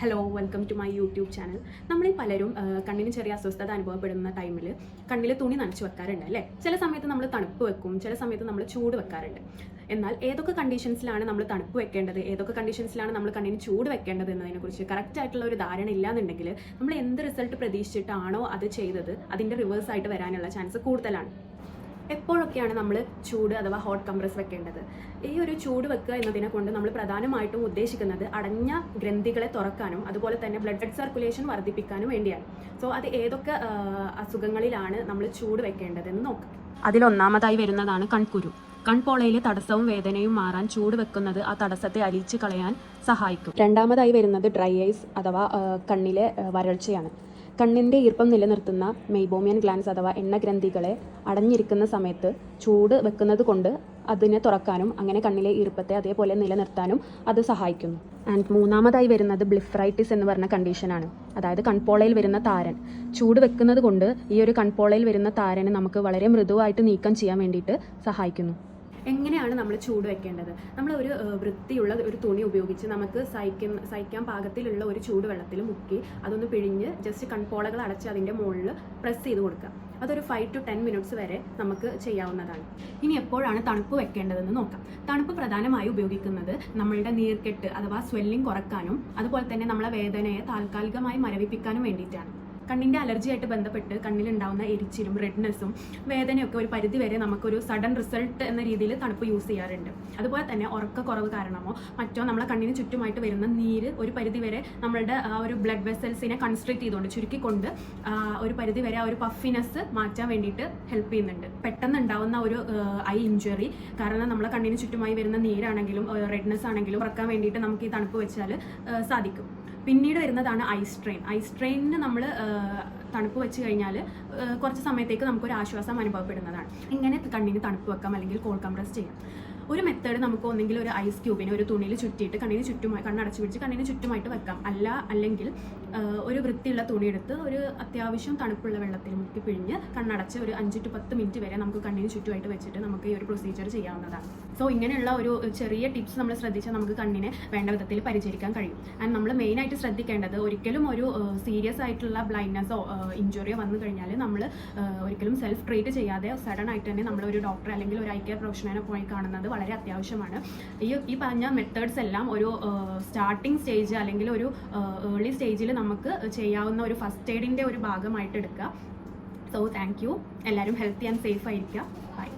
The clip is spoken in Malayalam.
Hello welcome to my YouTube channel നമ്മളീ പലരും കണ്ണിന് ചെറിയ അസ്വസ്ഥത അനുഭവപ്പെടുന്ന ടൈമിൽ കണ്ണിൽ തുണി നനച്ച് വെക്കാറുണ്ട് അല്ലേ? ചില സമയത്ത് നമ്മൾ തണുപ്പ് വെക്കും ചില സമയത്ത് നമ്മൾ ചൂട് വെക്കാറുണ്ട്. എന്നാൽ ഏതൊക്കെ കണ്ടീഷൻസിലാണ് നമ്മൾ തണുപ്പ് വെക്കേണ്ടത്? ഏതൊക്കെ കണ്ടീഷൻസിലാണ് നമ്മൾ കണ്ണിന് ചൂട് വെക്കേണ്ടത് എന്നതിനെക്കുറിച്ച് കറക്റ്റ് ആയിട്ടുള്ള ഒരു ധാരണ ഇല്ലാന്നുണ്ടെങ്കിൽ നമ്മൾ എന്ത് റിസൾട്ട് പ്രതീക്ഷിച്ചിട്ടാണോ അത് ചെയ്തത്? അതിന്റെ റിവേഴ്സ് ആയിട്ട് വരാനുള്ള ചാൻസ് കൂടുതലാണ്. എപ്പോഴൊക്കെയാണ് നമ്മൾ ചൂട് അഥവാ ഹോട്ട് കംപ്രസ് വെക്കേണ്ടത്? ഈ ഒരു ചൂട് വെക്കുക എന്നതിനെ കൊണ്ട് നമ്മൾ പ്രധാനമായിട്ടും ഉദ്ദേശിക്കുന്നത് അടഞ്ഞ ഗ്രന്ഥികളെ തുറക്കാനും അതുപോലെ തന്നെ ബ്ലഡ് സർക്കുലേഷൻ വർദ്ധിപ്പിക്കാനും വേണ്ടിയാണ്. സോ അത് ഏതൊക്കെ അസുഖങ്ങളിലാണ് നമ്മൾ ചൂട് വെക്കേണ്ടതെന്ന് നോക്കാം. അതിലൊന്നാമതായി വരുന്നതാണ് കൺകുരു. കൺപോളയിലെ തടസ്സവും വേദനയും മാറാൻ ചൂട് വെക്കുന്നത് ആ തടസ്സത്തെ അലിച്ചു കളയാൻ സഹായിക്കും. രണ്ടാമതായി വരുന്നത് ഡ്രൈ ഐസ് അഥവാ കണ്ണിലെ വരൾച്ചയാണ്. കണ്ണിന്റെ ഈർപ്പം നിലനിർത്തുന്ന മെയ്ബോമിയൻ ഗ്ലാൻസ് അഥവാ എണ്ണഗ്രന്ഥികളെ അടഞ്ഞിരിക്കുന്ന സമയത്ത് ചൂട് വെക്കുന്നത് കൊണ്ട് അതിനെ തുറക്കാനും അങ്ങനെ കണ്ണിലെ ഈർപ്പത്തെ അതേപോലെ നിലനിർത്താനും അത് സഹായിക്കുന്നു. ആൻഡ് മൂന്നാമതായി വരുന്നത് ബ്ലിഫ്രൈറ്റിസ് എന്ന് പറഞ്ഞ കണ്ടീഷനാണ് അതായത് കൺപോളയിൽ വരുന്ന താരൻ. ചൂട് വെക്കുന്നത് കൊണ്ട് ഈ ഒരു കൺപോളയിൽ വരുന്ന താരന് നമുക്ക് വളരെ മൃദുവായിട്ട് നീക്കം ചെയ്യാൻ വേണ്ടിയിട്ട് സഹായിക്കുന്നു. എങ്ങനെയാണ് നമ്മൾ ചൂട് വെക്കേണ്ടത് നമ്മൾ ഒരു വൃത്തിയുള്ള ഒരു തുണി ഉപയോഗിച്ച് നമുക്ക് സഹിക്കുന്ന സഹിക്കാൻ പാകത്തിലുള്ള ഒരു ചൂട് വെള്ളത്തിൽ മുക്കി അതൊന്ന് പിഴിഞ്ഞ് ജസ്റ്റ് കൺപോളകൾ അടച്ച് അതിന്റെ മുകളിൽ പ്രസ് ചെയ്ത് കൊടുക്കുക. അതൊരു ഫൈവ് ടു ടെൻ മിനിറ്റ്സ് വരെ നമുക്ക് ചെയ്യാവുന്നതാണ്. ഇനി എപ്പോഴാണ് തണുപ്പ് വെക്കേണ്ടതെന്ന് നോക്കാം. തണുപ്പ് പ്രധാനമായി ഉപയോഗിക്കുന്നത് നമ്മളുടെ നീർക്കെട്ട് അഥവാ സ്വെല്ലിംഗ് കുറക്കാനും അതുപോലെ തന്നെ നമ്മളെ വേദനയെ താൽക്കാലികമായി മരവിപ്പിക്കാനും വേണ്ടിയിട്ടാണ്. കണ്ണിന്റെ അലർജിയായിട്ട് ബന്ധപ്പെട്ട് കണ്ണിലുണ്ടാവുന്ന എരിച്ചിലും റെഡ്നെസ്സും വേദനയൊക്കെ ഒരു പരിധി വരെ നമുക്കൊരു സഡൻ റിസൾട്ട് എന്ന രീതിയിൽ തണുപ്പ് യൂസ് ചെയ്യാറുണ്ട്. അതുപോലെ തന്നെ ഉറക്കക്കുറവ് കാരണമോ മറ്റോ നമ്മളെ കണ്ണിന് ചുറ്റുമായിട്ട് വരുന്ന നീര് ഒരു പരിധി വരെ നമ്മളുടെ ആ ഒരു ബ്ലഡ് വെസൽസിനെ കൺസ്ട്രക്ട് ചെയ്തുകൊണ്ട് ചുരുക്കിക്കൊണ്ട് ഒരു പരിധി വരെ ആ ഒരു പഫിനെസ് മാറ്റാൻ വേണ്ടിയിട്ട് ഹെൽപ്പ് ചെയ്യുന്നുണ്ട്. പെട്ടെന്ന് ഉണ്ടാവുന്ന ഒരു ഐ ഇഞ്ചുറി കാരണം നമ്മളെ കണ്ണിന് ചുറ്റുമായി വരുന്ന നീരാണെങ്കിലും റെഡ്നെസ് ആണെങ്കിലും ഉറക്കാൻ വേണ്ടിയിട്ട് നമുക്ക് ഈ തണുപ്പ് വെച്ചാൽ സാധിക്കും. പിന്നീട് വരുന്നതാണ് ഐസ് ട്രെയിൻ. ഐസ് ട്രെയിനിന് നമ്മൾ തണുപ്പ് വെച്ച് കഴിഞ്ഞാൽ കുറച്ച് സമയത്തേക്ക് നമുക്കൊരു ആശ്വാസം അനുഭവപ്പെടുന്നതാണ്. ഇങ്ങനെ കണ്ണിന് തണുപ്പ് വെക്കാം അല്ലെങ്കിൽ കോൾ കംപ്രസ് ചെയ്യാം. ഒരു മെത്തേഡ് നമുക്ക് ഒന്നെങ്കിൽ ഒരു ഐസ് ക്യൂബിനെ ഒരു തുണിയിൽ ചുറ്റിയിട്ട് കണ്ണിന് ചുറ്റുമായി കണ്ണടച്ച് പിടിച്ച് കണ്ണിന് ചുറ്റുമായിട്ട് വെക്കാം. അല്ല അല്ലെങ്കിൽ ഒരു വൃത്തിയുള്ള തുണി എടുത്ത് ഒരു അത്യാവശ്യം തണുപ്പുള്ള വെള്ളത്തിൽ മുക്കി പിഴിഞ്ഞ് കണ്ണടച്ച് ഒരു അഞ്ച് ടു പത്ത് മിനിറ്റ് വരെ നമുക്ക് കണ്ണിന് ചുറ്റുമായിട്ട് വെച്ചിട്ട് നമുക്ക് ഈ ഒരു പ്രൊസീജിയർ ചെയ്യാവുന്നതാണ്. സോ ഇങ്ങനെയുള്ള ഒരു ചെറിയ ടിപ്സ് നമ്മൾ ശ്രദ്ധിച്ചാൽ നമുക്ക് കണ്ണിനെ വേണ്ട വിധത്തിൽ പരിചരിക്കാൻ കഴിയും. ആൻഡ് നമ്മൾ മെയിനായിട്ട് ശ്രദ്ധിക്കേണ്ടത് ഒരിക്കലും ഒരു സീരിയസ് ആയിട്ടുള്ള ബ്ലൈൻഡ്നെസ്സോ ഇഞ്ചുറിയോ വന്നു കഴിഞ്ഞാൽ നമ്മൾ ഒരിക്കലും സെൽഫ് ട്രീറ്റ് ചെയ്യാതെ സഡൻ ആയിട്ട് തന്നെ നമ്മൾ ഒരു ഡോക്ടറെ അല്ലെങ്കിൽ ഒരു ഐ കെയർ പ്രൊഫഷണലിനെ പോയി കാണുന്നത് വളരെ അത്യാവശ്യമാണ്. ഈ ഈ പറഞ്ഞ മെത്തേഡ്സ് എല്ലാം ഒരു സ്റ്റാർട്ടിംഗ് സ്റ്റേജ് അല്ലെങ്കിൽ ഒരു ഏർലി സ്റ്റേജിൽ നമുക്ക് ചെയ്യാവുന്ന ഒരു ഫസ്റ്റ് എയ്ഡിന്റെ ഒരു ഭാഗമായിട്ട് എടുക്കുക. സോ താങ്ക് യു എല്ലാവരും ഹെൽത്തി ആൻഡ് സേഫ് ആയിരിക്കുക. ബൈ